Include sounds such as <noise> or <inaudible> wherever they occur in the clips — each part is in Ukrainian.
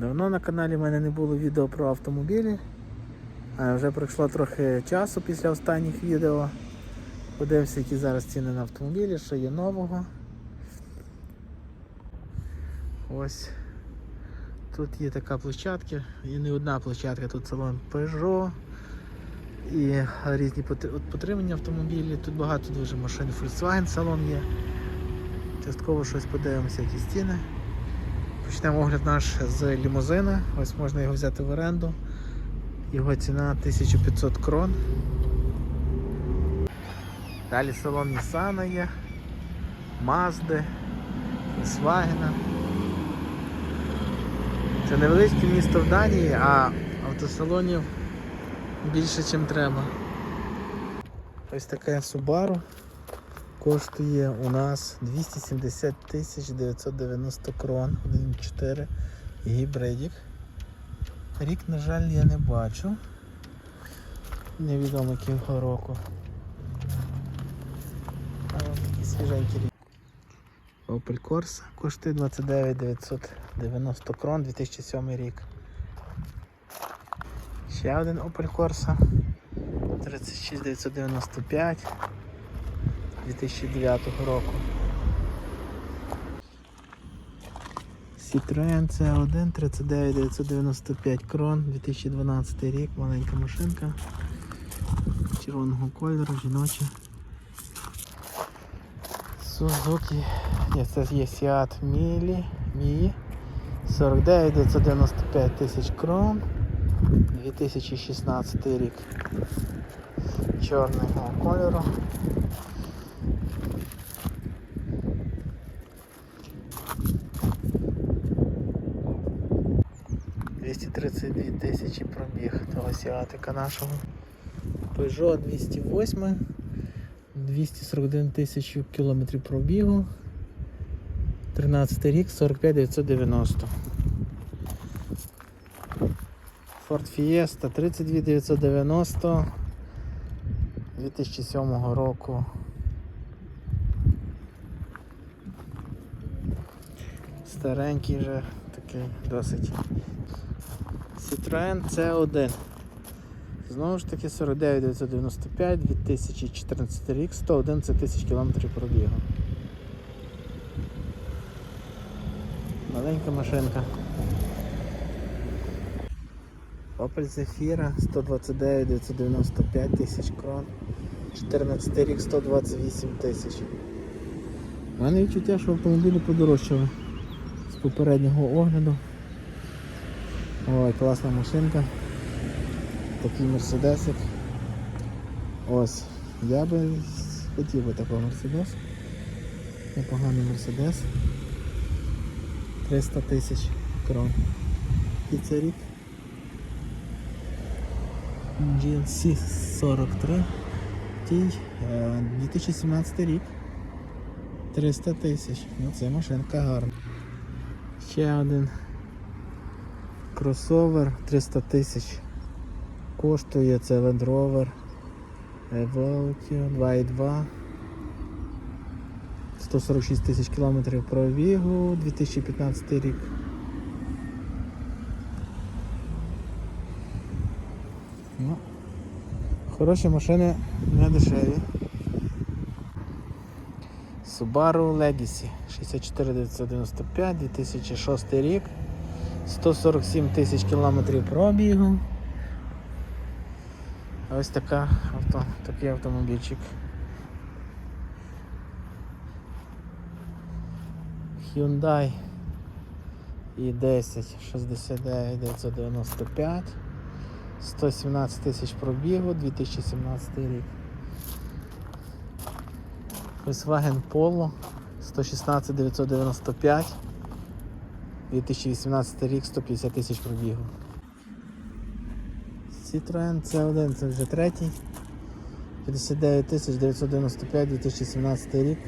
Давно на каналі в мене не було відео про автомобілі. А вже пройшло трохи часу після останніх відео. Подивимося, які зараз ціни на автомобілі, що є нового. Ось тут є така площадка, і не одна площадка, тут салон Peugeot і різні потримання автомобілів. Тут багато дуже машин Volkswagen салон є. Частково щось подивимося, які ціни. Почнемо огляд наш з лімузина. Ось можна його взяти в оренду. Його ціна 1500 крон. Далі салон Nissan є, Mazda, Volkswagen. Це невеличке місто в Данії, а автосалонів більше, ніж треба. Ось така Subaru коштує у нас 270 тисяч 990 крон, 1.4 гібридік. Рік, на жаль, я не бачу. Невідомо якого року. А ось такий свіженький рік. Opel Corsa коштує 29 990 крон, 2007 рік. Ще один Opel Corsa 36 995 2009 року. Citroen C1 39 995 крон, 2012 рік, маленька машинка червоного кольору, жіноча. Suzuki, ні, це є Seat Mili, Mii, 49 995 тисяч крон, 2016 рік. Чорного кольору. – 232 тисячі пробіг того сіатика нашого. Peugeot 208, 241 тисячу кілометрів пробігу. 13 рік, 45 990. Ford Fiesta 32 990 2007 року. Старенький вже такий досить. Citroen C1. Знову ж таки 49 995 2014 рік, 111 тисяч кілометрів пробігу. Маленька машинка. Opel Zafira 129 995 тисяч крон. 14 рік 128 тисяч. У мене відчуття, що автомобілі подорожчали з попереднього огляду. Ой, класна машинка. Такий мерседесик. Ось. Я би хотів би такого мерседес. Непоганий мерседес. 300 тисяч крон. І це рік. GLC 43. Тій, е, 2017 рік. 300 тисяч. Ну це машинка гарна. Ще один кросовер 300 тисяч. Коштує це Land Rover Evoque 2.2. 146 тисяч кілометрів пробігу, 2015 рік. Ну, хороші машини не дешеві. Subaru Legacy 64995, 2006 рік, 147 тисяч кілометрів пробігу. Ось така авто, такий автомобільчик. Hyundai i10 69 995 117 тисяч пробігу, 2017 рік. Volkswagen Polo 116 995 2018 рік, 150 тисяч пробігу. Citroen C1 це вже третій. 59 тисяч 995 2017 рік.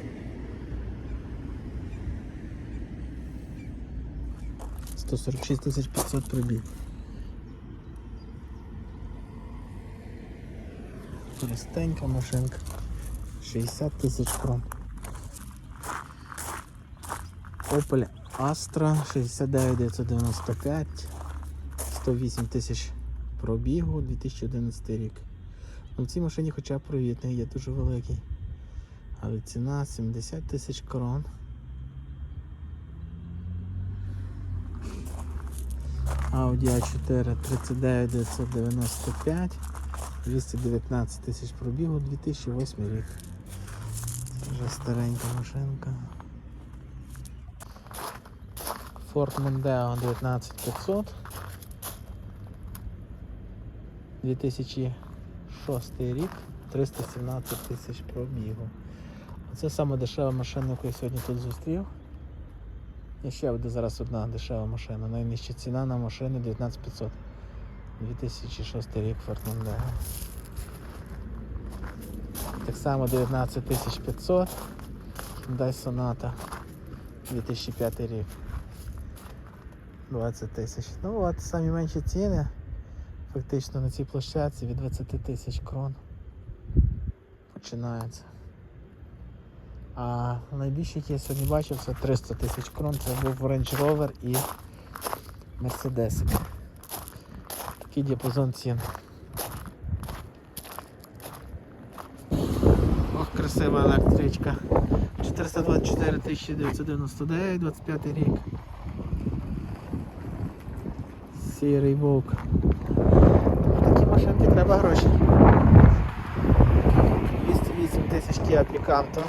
Сто сорок шість тисяч п'ятсот пробіг. Простенька машинка. 60 тисяч крон. Opel Astra 69 995, 108 тисяч пробігу, 2011 рік. Ну, в цій машині хоча б провідний є дуже великий. Але ціна 70 тисяч крон. Audi A4 39 995, 219 тисяч пробігу, 2008 рік. Це вже старенька машинка. Ford Mondeo 19500. 2006 рік, 317 тисяч пробігу. Це саме дешева машина, яку я сьогодні тут зустрів. І ще буде зараз одна дешева машина. Найнижча ціна на машини 19500. 2006 рік Ford Mondeo. Так само 19500. Hyundai Sonata. 2005 рік. 20 тисяч. Ну от самі менші ціни. Фактично на цій площадці від 20 тисяч крон починається. А найбільший, який я сьогодні бачив, це 300 тисяч крон. Це був Range Rover і Mercedes. Такий діапазон цін. Ох, красива електричка. 424 999, 25 рік. Сірий вовк. Такі машинки треба гроші. 208 тисяч Kia Picanto.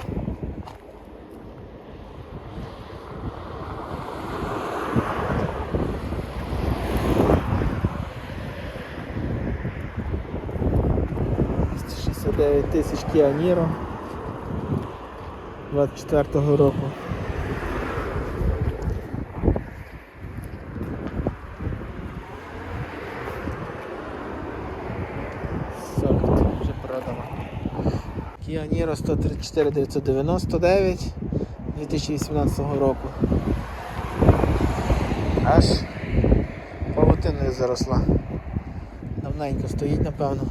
тисяч Kia Niro 24-го року. Сорок вже продано. Kia Niro 134 999 2018 року. Аж павутиною заросла. Давненько стоїть, напевно.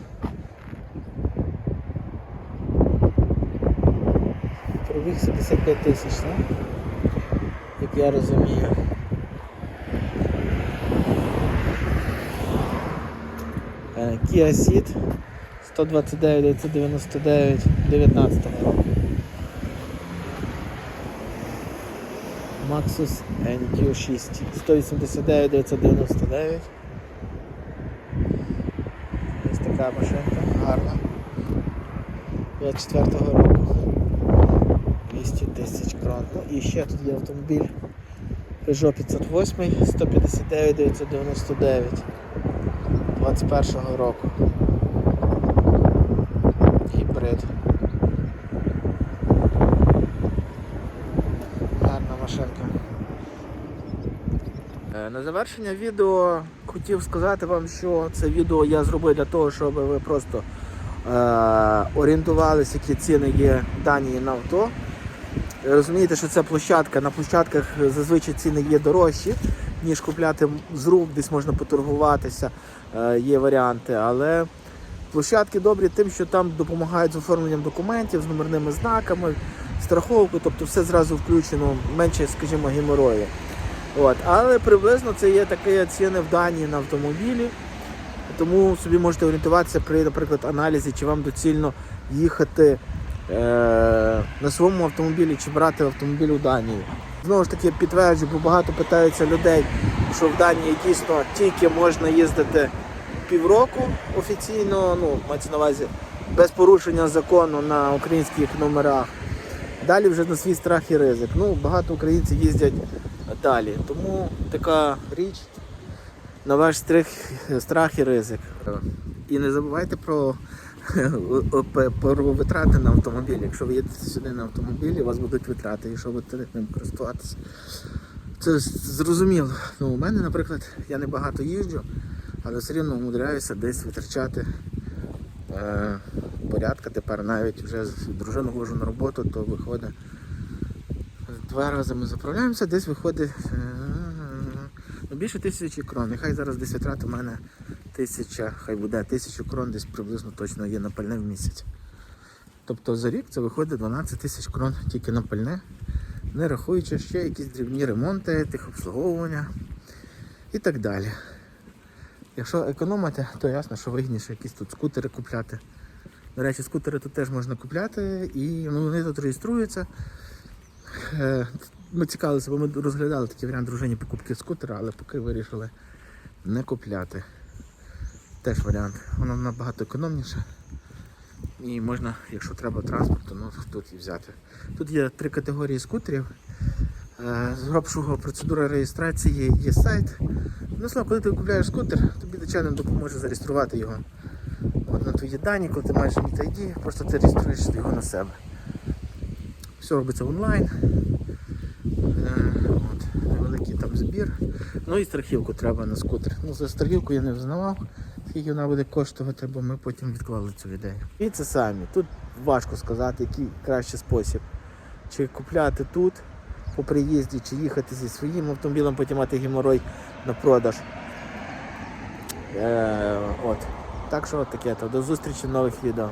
Пробіг 75 тисяч, так? Як я розумію. Е, Kia Ceed 129 999 19 року. Maxus NQ6 189 999. Ось така машинка, гарна. 24 року. 200 тисяч крон. І ще тут є автомобіль Peugeot 508 159 999 21 року. Гібрид. Гарна машинка. Е, На завершення відео хотів сказати вам, що це відео я зробив для того, щоб ви просто е, орієнтувалися, які ціни є в Данії на авто. Розумієте, що це площадка. На площадках зазвичай ціни є дорожчі, ніж купляти з рук, десь можна поторгуватися, е, є варіанти. Але площадки добрі тим, що там допомагають з оформленням документів, з номерними знаками, страховкою, тобто все зразу включено, менше, скажімо, геморою. От. Але приблизно це є такі ціни в Данії на автомобілі. Тому собі можете орієнтуватися при, наприклад, аналізі, чи вам доцільно їхати е, на своєму автомобілі чи брати автомобіль у Данії. Знову ж таки, підтверджую, бо багато питаються людей, що в Данії дійсно тільки можна їздити півроку офіційно, ну, мається на увазі, без порушення закону на українських номерах. Далі вже на свій страх і ризик. Ну, багато українців їздять далі. Тому така річ на ваш страх, страх і ризик. І не забувайте про, <laughs> про витрати на автомобіль. Якщо ви їдете сюди на автомобілі, у вас будуть витрати, якщо ви будете ним користуватися. Це зрозуміло. Ну, у мене, наприклад, я не багато їжджу, але все рівно умудряюся десь витрачати е, порядка. Тепер навіть вже з дружину вожу на роботу, то виходить. Два рази ми заправляємося, десь виходить е, ну, більше тисячі крон. Нехай зараз десь витрат у мене тисяча, хай буде тисячу крон, десь приблизно точно є на пальне в місяць. Тобто за рік це виходить 12 тисяч крон тільки на пальне. не рахуючи ще якісь дрібні ремонти, техобслуговування і так далі. Якщо економити, то ясно, що вигідніше якісь тут скутери купляти. До речі, скутери тут теж можна купляти і ну, вони тут реєструються. Е, Ми цікавилися, бо ми розглядали такий варіант дружині покупки скутера, але поки вирішили не купляти. Теж варіант. Воно набагато економніше. І можна, якщо треба транспорту, ну тут і взяти. Тут є три категорії скутерів. Е, З гробшого процедура реєстрації є сайт. Ну, коли ти купляєш скутер, тобі начальник допоможе зареєструвати його. От на твої дані, коли ти маєш Meet ID, просто ти реєструєш його на себе. Все робиться онлайн. Е, От, невеликий там збір. Ну і страхівку треба на скутер. Ну, за страхівку я не взнавав, скільки вона буде коштувати, бо ми потім відклали цю ідею. І це самі. Тут важко сказати, який кращий спосіб. Чи купляти тут по приїзді, чи їхати зі своїм автомобілем, потім мати геморой на продаж. Е, от. Так що от таке. То до зустрічі в нових відео.